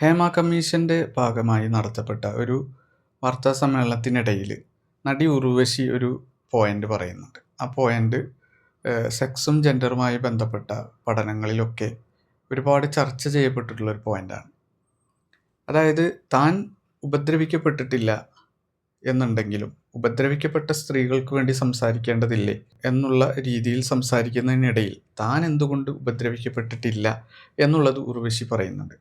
ഹേമ കമ്മീഷന്റെ ഭാഗമായി നടത്തപ്പെട്ട ഒരു വാർത്താ സമ്മേളനത്തിനിടയിൽ നടി ഉർവശി ഒരു പോയിന്റ് പറയുന്നുണ്ട്. ആ പോയിന്റ് സെക്സും ജെൻഡറുമായി ബന്ധപ്പെട്ട പഠനങ്ങളിലൊക്കെ ഒരുപാട് ചർച്ച ചെയ്യപ്പെട്ടിട്ടുള്ള ഒരു പോയിന്റാണ് അതായത് താൻ ഉപദ്രവിക്കപ്പെട്ടിട്ടില്ല എന്നുണ്ടെങ്കിലും ഉപദ്രവിക്കപ്പെട്ട സ്ത്രീകൾക്ക് വേണ്ടി സംസാരിക്കേണ്ടതില്ലേ എന്നുള്ള രീതിയിൽ സംസാരിക്കുന്നതിനിടയിൽ താൻ എന്തുകൊണ്ട് ഉപദ്രവിക്കപ്പെട്ടിട്ടില്ല എന്നുള്ളത് ഉർവശി പറയുന്നുണ്ട്.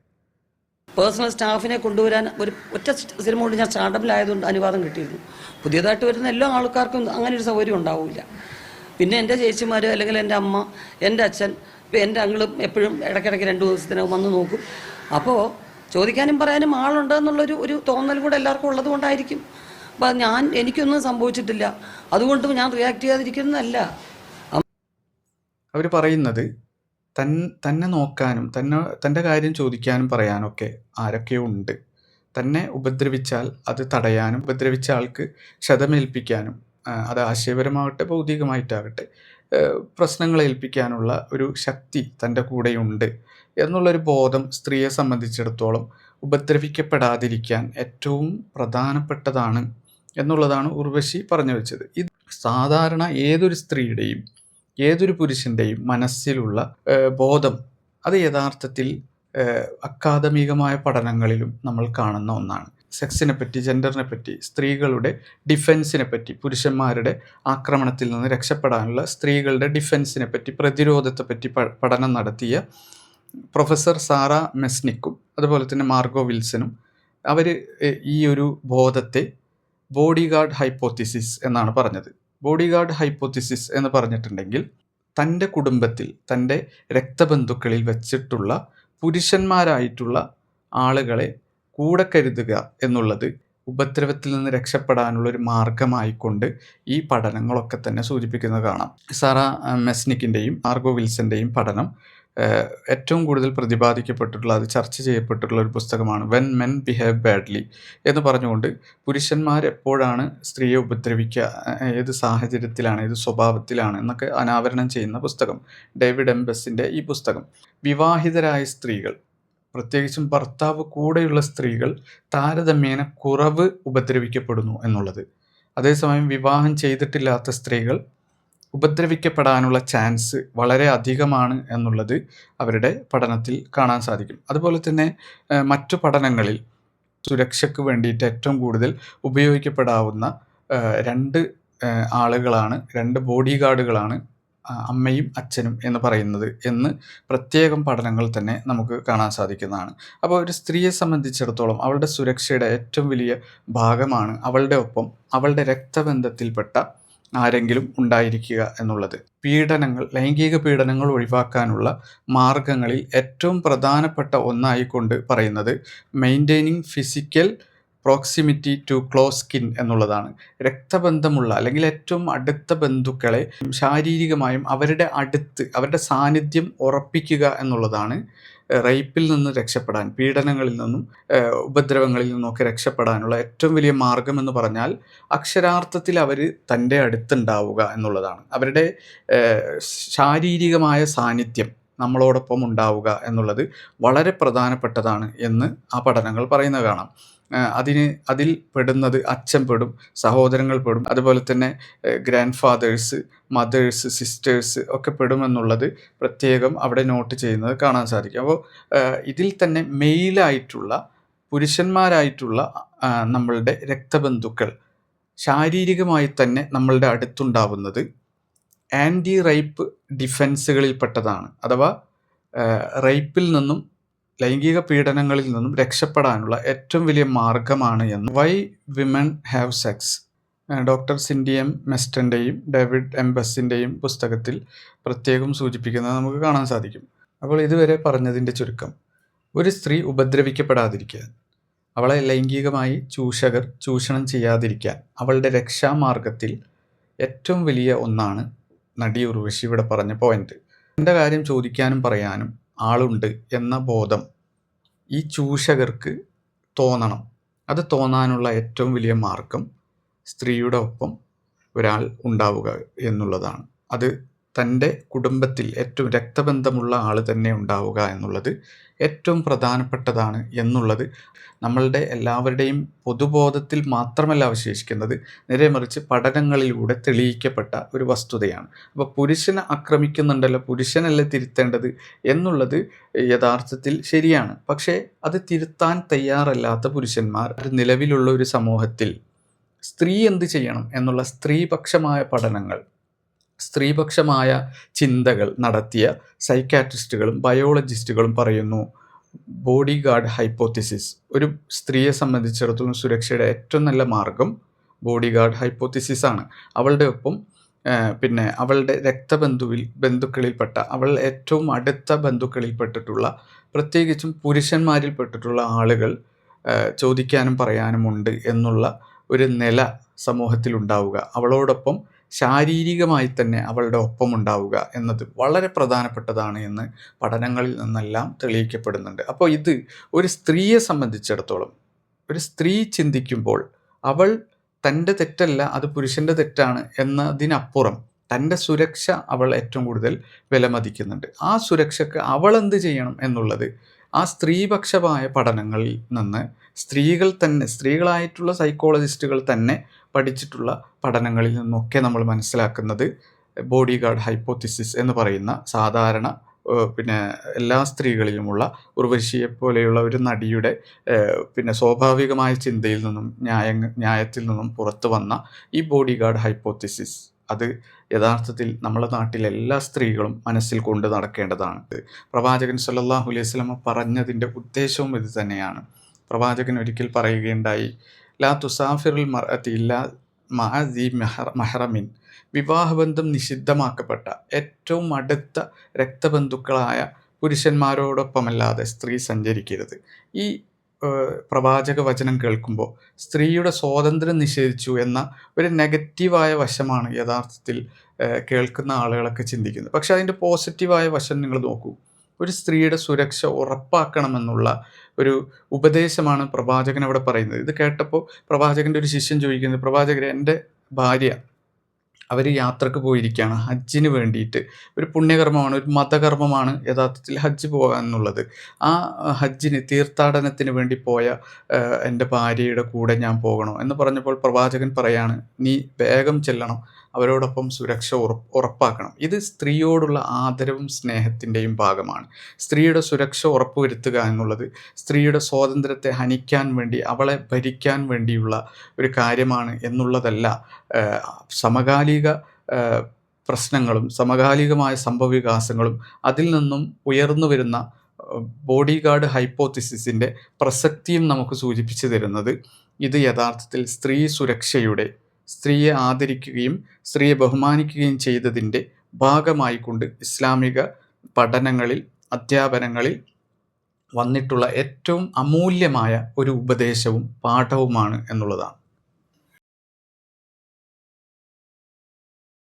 പേഴ്സണൽ സ്റ്റാഫിനെ കൊണ്ടുവരാൻ ഒരു ഒറ്റ സിനിമ കൊണ്ട് ഞാൻ സ്റ്റാർട്ടപ്പിലായതുകൊണ്ട് അനുവാദം കിട്ടിയിരുന്നു. പുതിയതായിട്ട് വരുന്ന എല്ലാ ആൾക്കാർക്കും അങ്ങനെ ഒരു സൗകര്യം ഉണ്ടാവില്ല. പിന്നെ എന്റെ ചേച്ചിമാർ അല്ലെങ്കിൽ എന്റെ അമ്മ എന്റെ അച്ഛൻ ഇപ്പം എന്റെ അങ്ങളും എപ്പോഴും ഇടയ്ക്കിടയ്ക്ക് രണ്ട് ദിവസത്തിനകം വന്ന് നോക്കും. അപ്പോൾ ചോദിക്കാനും പറയാനും ആളുണ്ട് എന്നുള്ളൊരു ഒരു തോന്നൽ കൂടെ എല്ലാവർക്കും ഉള്ളത് കൊണ്ടായിരിക്കും. അപ്പം ഞാൻ എനിക്കൊന്നും സംഭവിച്ചിട്ടില്ല. അതുകൊണ്ട് ഞാൻ റിയാക്ട് ചെയ്യാതിരിക്കുന്നതല്ല. അവർ പറയുന്നത് തന്നെ നോക്കാനും തന്നെ തന്റെ കാര്യം ചോദിക്കാനും പറയാനൊക്കെ ആരൊക്കെയോ ഉണ്ട്. തന്നെ ഉപദ്രവിച്ചാൽ അത് തടയാനും ഉപദ്രവിച്ച ആൾക്ക് ക്ഷതമേൽപ്പിക്കാനും അത് ആശയപരമാകട്ടെ ഭൗതികമായിട്ടാകട്ടെ പ്രശ്നങ്ങൾ ഏൽപ്പിക്കാനുള്ള ഒരു ശക്തി തന്റെ കൂടെയുണ്ട് എന്നുള്ളൊരു ബോധം സ്ത്രീയെ സംബന്ധിച്ചിടത്തോളം ഉപദ്രവിക്കപ്പെടാതിരിക്കാൻ ഏറ്റവും പ്രധാനപ്പെട്ടതാണ് എന്നുള്ളതാണ് ഉർവശി പറഞ്ഞു വെച്ചത്. ഇത് സാധാരണ ഏതൊരു സ്ത്രീയുടെയും ഏതൊരു പുരുഷന്റെയും മനസ്സിലുള്ള ബോധം അത് യഥാർത്ഥത്തിൽ അക്കാദമികമായ പഠനങ്ങളിലും നമ്മൾ കാണുന്ന ഒന്നാണ്. സെക്സിനെ പറ്റി ജെൻഡറിനെ പറ്റി സ്ത്രീകളുടെ ഡിഫെൻസിനെ പറ്റി പുരുഷന്മാരുടെ ആക്രമണത്തിൽ നിന്ന് രക്ഷപ്പെടാനുള്ള സ്ത്രീകളുടെ ഡിഫെൻസിനെ പറ്റി പ്രതിരോധത്തെ പറ്റി പഠനം നടത്തിയ പ്രൊഫസർ സാറ മെസ്നിക്കും അതുപോലെ തന്നെ മാർഗോ വിൽസനും അവർ ഈ ഒരു ബോധത്തെ ബോഡി ഗാർഡ് ഹൈപ്പോത്തിസിസ് എന്നാണ് പറഞ്ഞത്. ബോഡി ഗാർഡ് ഹൈപ്പോത്തിസിസ് എന്ന് പറഞ്ഞിട്ടുണ്ടെങ്കിൽ തന്റെ കുടുംബത്തിൽ തന്റെ രക്തബന്ധുക്കളിൽ വച്ചിട്ടുള്ള പുരുഷന്മാരായിട്ടുള്ള ആളുകളെ കൂടെ കരുതുക എന്നുള്ളത് ഉപദ്രവത്തിൽ നിന്ന് രക്ഷപ്പെടാനുള്ള ഒരു മാർഗമായിക്കൊണ്ട് ഈ പഠനങ്ങളൊക്കെ തന്നെ സൂചിപ്പിക്കുന്നത് കാണാം. സാറ മെസ്നിക്കിന്റെയും ആർഗോ വിൽസന്റെയും പഠനം ഏറ്റവും കൂടുതൽ പ്രതിപാദിക്കപ്പെട്ടിട്ടുള്ള അത് ചർച്ച ചെയ്യപ്പെട്ടിട്ടുള്ള ഒരു പുസ്തകമാണ് വെൻ മെൻ ബിഹേവ് ബാഡ്ലി എന്ന് പറഞ്ഞുകൊണ്ട് പുരുഷന്മാർ എപ്പോഴാണ് സ്ത്രീയെ ഉപദ്രവിക്കുക ഏത് സാഹചര്യത്തിലാണ് ഏത് സ്വഭാവത്തിലാണ് എന്നൊക്കെ അനാവരണം ചെയ്യുന്ന പുസ്തകം. ഡേവിഡ് എംബസിന്റെ ഈ പുസ്തകം. വിവാഹിതരായ സ്ത്രീകൾ പ്രത്യേകിച്ചും ഭർത്താവ് കൂടെയുള്ള സ്ത്രീകൾ താരതമ്യേന കുറവ് ഉപദ്രവിക്കപ്പെടുന്നു എന്നുള്ളത്. അതേസമയം വിവാഹം ചെയ്തിട്ടില്ലാത്ത സ്ത്രീകൾ ഉപദ്രവിക്കപ്പെടാനുള്ള ചാൻസ് വളരെ അധികമാണ് എന്നുള്ളത് അവരുടെ പഠനത്തിൽ കാണാൻ സാധിക്കും. അതുപോലെ തന്നെ മറ്റു പഠനങ്ങളിൽ സുരക്ഷയ്ക്ക് വേണ്ടിയിട്ട് ഏറ്റവും കൂടുതൽ ഉപയോഗിക്കപ്പെടാവുന്ന രണ്ട് ആളുകളാണ് രണ്ട് ബോഡി ഗാർഡുകളാണ് അമ്മയും അച്ഛനും എന്ന് പറയുന്നത് എന്ന് പ്രത്യേകം പഠനങ്ങൾ തന്നെ നമുക്ക് കാണാൻ സാധിക്കുന്നതാണ്. അപ്പോൾ ഒരു സ്ത്രീയെ സംബന്ധിച്ചിടത്തോളം അവളുടെ സുരക്ഷയുടെ ഏറ്റവും വലിയ ഭാഗമാണ് അവളുടെ ഒപ്പം അവളുടെ രക്തബന്ധത്തിൽപ്പെട്ട ആരെങ്കിലും ഉണ്ടായിരിക്കുക എന്നുള്ളത്. പീഡനങ്ങൾ ലൈംഗിക പീഡനങ്ങൾ ഒഴിവാക്കാനുള്ള മാർഗങ്ങളിൽ ഏറ്റവും പ്രധാനപ്പെട്ട ഒന്നായിക്കൊണ്ട് പറയുന്നത് maintaining physical proximity to close skin എന്നുള്ളതാണ്. രക്തബന്ധമുള്ള അല്ലെങ്കിൽ ഏറ്റവും അടുത്ത ബന്ധുക്കളെ ശാരീരികമായും അവരുടെ അടുത്ത് അവരുടെ സാന്നിധ്യം ഉറപ്പിക്കുക എന്നുള്ളതാണ് റേപ്പിൽ നിന്ന് രക്ഷപ്പെടാൻ പീഡനങ്ങളിൽ നിന്നും ഉപദ്രവങ്ങളിൽ നിന്നൊക്കെ രക്ഷപ്പെടാനുള്ള ഏറ്റവും വലിയ മാർഗം എന്ന് പറഞ്ഞാൽ അക്ഷരാർത്ഥത്തിൽ അവർ തന്റെ അടുത്തുണ്ടാവുക എന്നുള്ളതാണ്. അവരുടെ ശാരീരികമായ സാന്നിധ്യം നമ്മളോടൊപ്പം ഉണ്ടാവുക എന്നുള്ളത് വളരെ പ്രധാനപ്പെട്ടതാണ് എന്ന് ആ പഠനങ്ങൾ പറയുന്നത് കാണാം. അതിന് അതിൽ പെടുന്നത് അച്ഛൻ പെടും സഹോദരങ്ങൾ പെടും. അതുപോലെ തന്നെ ഗ്രാൻഡ് ഫാദേഴ്സ് മദേഴ്സ് സിസ്റ്റേഴ്സ് ഒക്കെ പെടുമെന്നുള്ളത് പ്രത്യേകം അവിടെ നോട്ട് ചെയ്യുന്നത് കാണാൻ സാധിക്കും. അപ്പോൾ ഇതിൽ തന്നെ മെയിലായിട്ടുള്ള പുരുഷന്മാരായിട്ടുള്ള നമ്മളുടെ രക്തബന്ധുക്കൾ ശാരീരികമായി തന്നെ നമ്മളുടെ അടുത്തുണ്ടാവുന്നത് ആന്റി റേപ്പ് ഡിഫൻസുകളിൽപ്പെട്ടതാണ് അഥവാ റേപ്പിൽ നിന്നും ലൈംഗിക പീഡനങ്ങളിൽ നിന്നും രക്ഷപ്പെടാനുള്ള ഏറ്റവും വലിയ മാർഗമാണ് എന്ന് why women have sex doctor Cindy M മെസ്റ്റന്റെയും David M ബസിന്റെയും പുസ്തകത്തിൽ പ്രത്യേകം സൂചിപ്പിക്കുന്നത് നമുക്ക് കാണാൻ സാധിക്കും. അപ്പോൾ ഇതുവരെ പറഞ്ഞതിന്റെ ചുരുക്കം. ഒരു സ്ത്രീ ഉപദ്രവിക്കപ്പെടാതിരിക്കാൻ അവളെ ലൈംഗികമായി ചൂഷകർ ചൂഷണം ചെയ്യാതിരിക്കാൻ അവളുടെ രക്ഷാമാർഗത്തിൽ ഏറ്റവും വലിയ ഒന്നാണ് നടി ഉർവശി ഇവിടെ പറഞ്ഞ പോയിന്റ് എന്റെ കാര്യം ചോദിക്കാനും പറയാനും ആളുണ്ട് എന്ന ബോധം ഈ ചൂഷകർക്ക് തോന്നണം. അത് തോന്നാനുള്ള ഏറ്റവും വലിയ മാർഗം സ്ത്രീയുടെ ഒപ്പം ഒരാൾ ഉണ്ടാവുക എന്നുള്ളതാണ്. അത് തന്റെ കുടുംബത്തിൽ ഏറ്റവും രക്തബന്ധമുള്ള ആൾ തന്നെ ഉണ്ടാവുക എന്നുള്ളത് ഏറ്റവും പ്രധാനപ്പെട്ടതാണ് എന്നുള്ളത് നമ്മളുടെ എല്ലാവരുടെയും പൊതുബോധത്തിൽ മാത്രമല്ല അവശേഷിക്കുന്നത്. നേരെ മറിച്ച് പഠനങ്ങളിലൂടെ തെളിയിക്കപ്പെട്ട ഒരു വസ്തുതയാണ്. അപ്പോൾ പുരുഷനെ ആക്രമിക്കുന്നുണ്ടല്ലോ പുരുഷനല്ലേ തിരുത്തേണ്ടത് എന്നുള്ളത് യഥാർത്ഥത്തിൽ ശരിയാണ്. പക്ഷേ അത് തിരുത്താൻ തയ്യാറല്ലാത്ത പുരുഷന്മാർ നിലവിലുള്ള ഒരു സമൂഹത്തിൽ സ്ത്രീ എന്ത് ചെയ്യണം എന്നുള്ള സ്ത്രീപക്ഷമായ പഠനങ്ങൾ സ്ത്രീപക്ഷമായ ചിന്തകൾ നടത്തിയ സൈക്കാട്രിസ്റ്റുകളും ബയോളജിസ്റ്റുകളും പറയുന്നു ബോഡി ഗാർഡ് ഹൈപ്പോത്തിസിസ് ഒരു സ്ത്രീയെ സംബന്ധിച്ചിടത്തോളം സുരക്ഷയുടെ ഏറ്റവും നല്ല മാർഗം ബോഡി ഗാർഡ് ഹൈപ്പോത്തിസിസ് ആണ്. അവളുടെ ഒപ്പം പിന്നെ അവളുടെ രക്തബന്ധുവിൽ ബന്ധുക്കളിൽപ്പെട്ട അവൾ ഏറ്റവും അടുത്ത ബന്ധുക്കളിൽപ്പെട്ടിട്ടുള്ള പ്രത്യേകിച്ചും പുരുഷന്മാരിൽപ്പെട്ടിട്ടുള്ള ആളുകൾ ചോദിക്കാനും പറയാനുമുണ്ട് എന്നുള്ള ഒരു നില സമൂഹത്തിലുണ്ടാവുക. അവളോടൊപ്പം ശാരീരികമായി തന്നെ അവളുടെ ഒപ്പമുണ്ടാവുക എന്നത് വളരെ പ്രധാനപ്പെട്ടതാണ് എന്ന് പഠനങ്ങളിൽ നിന്നെല്ലാം തെളിയിക്കപ്പെടുന്നുണ്ട്. അപ്പോൾ ഇത് ഒരു സ്ത്രീയെ സംബന്ധിച്ചിടത്തോളം ഒരു സ്ത്രീ ചിന്തിക്കുമ്പോൾ അവൾ തന്റെ തെറ്റല്ല അത് പുരുഷന്റെ തെറ്റാണ് എന്നതിനപ്പുറം തന്റെ സുരക്ഷ അവൾ ഏറ്റവും കൂടുതൽ വിലമതിക്കുന്നുണ്ട്. ആ സുരക്ഷയ്ക്ക് അവൾ എന്ത് ചെയ്യണം എന്നുള്ളത് ആ സ്ത്രീപക്ഷമായ പഠനങ്ങളിൽ നിന്ന് സ്ത്രീകൾ തന്നെ സ്ത്രീകളായിട്ടുള്ള സൈക്കോളജിസ്റ്റുകൾ തന്നെ പഠിച്ചിട്ടുള്ള പഠനങ്ങളിൽ നിന്നൊക്കെ നമ്മൾ മനസ്സിലാക്കുന്നത് ബോഡി ഗാർഡ് ഹൈപ്പോത്തിസിസ് എന്ന് പറയുന്ന സാധാരണ പിന്നെ എല്ലാ സ്ത്രീകളിലുമുള്ള ഉർവശിയെ പോലെയുള്ള ഒരു നടിയുടെ പിന്നെ സ്വാഭാവികമായ ചിന്തയിൽ നിന്നും ന്യായ ന്യായത്തിൽ നിന്നും പുറത്തു വന്ന ഈ ബോഡി ഗാർഡ് ഹൈപ്പോത്തിസിസ്. അത് യഥാർത്ഥത്തിൽ നമ്മുടെ നാട്ടിലെ എല്ലാ സ്ത്രീകളും മനസ്സിൽ കൊണ്ട് നടക്കേണ്ടതാണ്. പ്രവാചകൻ സല്ലാഹു അലൈഹി വസല്ലമ പറഞ്ഞതിന്റെ ഉദ്ദേശവും ഇത് തന്നെയാണ്. പ്രവാചകൻ ഒരിക്കൽ പറയുകയുണ്ടായി ലാ തുസാഫിറുൽ മർഅത്തി ഇല്ലാ മഅദി മെഹർ മെഹ്റമിൻ. വിവാഹബന്ധം നിഷിദ്ധമാക്കപ്പെട്ട ഏറ്റവും അടുത്ത രക്തബന്ധുക്കളായ പുരുഷന്മാരോടൊപ്പമല്ലാതെ സ്ത്രീ സഞ്ചരിക്കരുത്. ഈ പ്രവാചക വചനം കേൾക്കുമ്പോൾ സ്ത്രീയുടെ സ്വാതന്ത്ര്യം നിഷേധിച്ചു എന്ന ഒരു നെഗറ്റീവായ വശമാണ് യഥാർത്ഥത്തിൽ കേൾക്കുന്ന ആളുകളൊക്കെ ചിന്തിക്കുന്നത്. പക്ഷെ അതിന്റെ പോസിറ്റീവായ വശം നിങ്ങൾ നോക്കൂ. ഒരു സ്ത്രീയുടെ സുരക്ഷ ഉറപ്പാക്കണമെന്നുള്ള ഒരു ഉപദേശമാണ് പ്രവാചകൻ അവിടെ പറയുന്നത്. ഇത് കേട്ടപ്പോൾ പ്രവാചകന്റെ ഒരു ശിഷ്യൻ ചോദിക്കുന്നത് പ്രവാചകരെ എന്റെ ഭാര്യ അവർ യാത്രയ്ക്ക് പോയിരിക്കുകയാണ് ഹജ്ജിന് വേണ്ടിയിട്ട്. ഒരു പുണ്യകർമ്മമാണ് ഒരു മതകർമ്മമാണ് യഥാർത്ഥത്തിൽ ഹജ്ജ് പോകുക എന്നുള്ളത്. ആ ഹജ്ജിന് തീർത്ഥാടനത്തിന് വേണ്ടി പോയ എന്റെ ഭാര്യയുടെ കൂടെ ഞാൻ പോകണോ എന്ന് പറഞ്ഞപ്പോൾ പ്രവാചകൻ പറയാണ് നീ വേഗം ചെല്ലണം. അവരോടൊപ്പം സുരക്ഷ ഉറപ്പ് ഉറപ്പാക്കണം. ഇത് സ്ത്രീയോടുള്ള ആദരവും സ്നേഹത്തിന്റെയും ഭാഗമാണ്. സ്ത്രീയുടെ സുരക്ഷ ഉറപ്പുവരുത്തുക എന്നുള്ളത് സ്ത്രീയുടെ സ്വാതന്ത്ര്യത്തെ ഹനിക്കാൻ വേണ്ടി അവളെ ഭരിക്കാൻ വേണ്ടിയുള്ള ഒരു കാര്യമാണ് എന്നുള്ളതല്ല സമകാലിക പ്രശ്നങ്ങളും സമകാലികമായ സംഭവവികാസങ്ങളും അതിൽ നിന്നും ഉയർന്നു വരുന്ന ബോഡി ഗാർഡ് ഹൈപ്പോത്തിസിസിന്റെ പ്രസക്തിയും നമുക്ക് സൂചിപ്പിച്ചു തരുന്നത് ഇത് യഥാർത്ഥത്തിൽ സ്ത്രീ സുരക്ഷയുടെ സ്ത്രീയെ ആദരിക്കുകയും സ്ത്രീയെ ബഹുമാനിക്കുകയും ചെയ്തതിന്റെ ഭാഗമായിക്കൊണ്ട് ഇസ്ലാമിക പഠനങ്ങളിൽ അധ്യാപനങ്ങളിൽ വന്നിട്ടുള്ള ഏറ്റവും അമൂല്യമായ ഒരു ഉപദേശവും പാഠവുമാണ് എന്നുള്ളതാണ്.